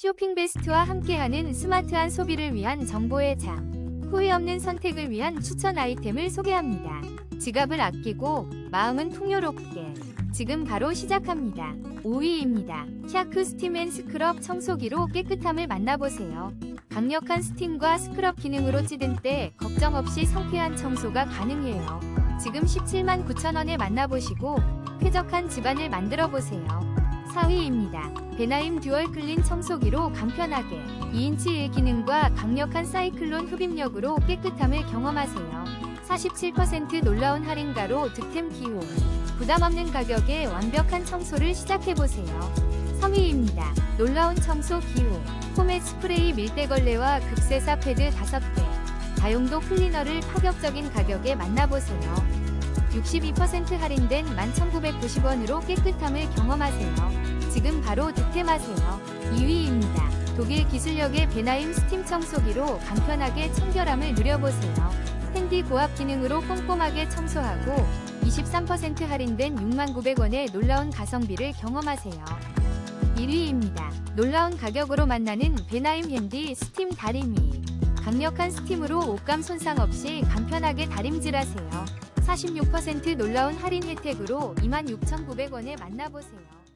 쇼핑 베스트와 함께하는 스마트한 소비를 위한 정보의 장. 후회 없는 선택을 위한 추천 아이템을 소개합니다. 지갑을 아끼고 마음은 풍요롭게. 지금 바로 시작합니다. 5위입니다. 샤크 스팀 앤 스크럽 청소기로 깨끗함을 만나보세요. 강력한 스팀과 스크럽 기능으로 찌든 때 걱정 없이 성쾌한 청소가 가능해요. 지금 17만 9천원에 만나보시고 쾌적한 집안을 만들어 보세요. 4위입니다. 베나임 듀얼 클린 청소기로 간편하게 2인치 기능과 강력한 사이클론 흡입력으로 깨끗함을 경험하세요. 47% 놀라운 할인가로 득템 기호. 부담 없는 가격에 완벽한 청소를 시작해보세요. 3위입니다. 놀라운 청소 기호. 폼의 스프레이 밀대걸레와 극세사 패드 5개. 다용도 클리너를 파격적인 가격에 만나보세요. 62% 할인된 11,990원으로 깨끗함을 경험하세요. 지금 바로 득템하세요. 2위입니다. 독일 기술력의 베나임 스팀 청소기로 간편하게 청결함을 누려보세요. 핸디 고압 기능으로 꼼꼼하게 청소하고 23% 할인된 69,900원의 놀라운 가성비를 경험하세요. 1위입니다. 놀라운 가격으로 만나는 베나임 핸디 스팀 다리미. 강력한 스팀으로 옷감 손상 없이 간편하게 다림질하세요. 46% 놀라운 할인 혜택으로 26,900원에 만나보세요.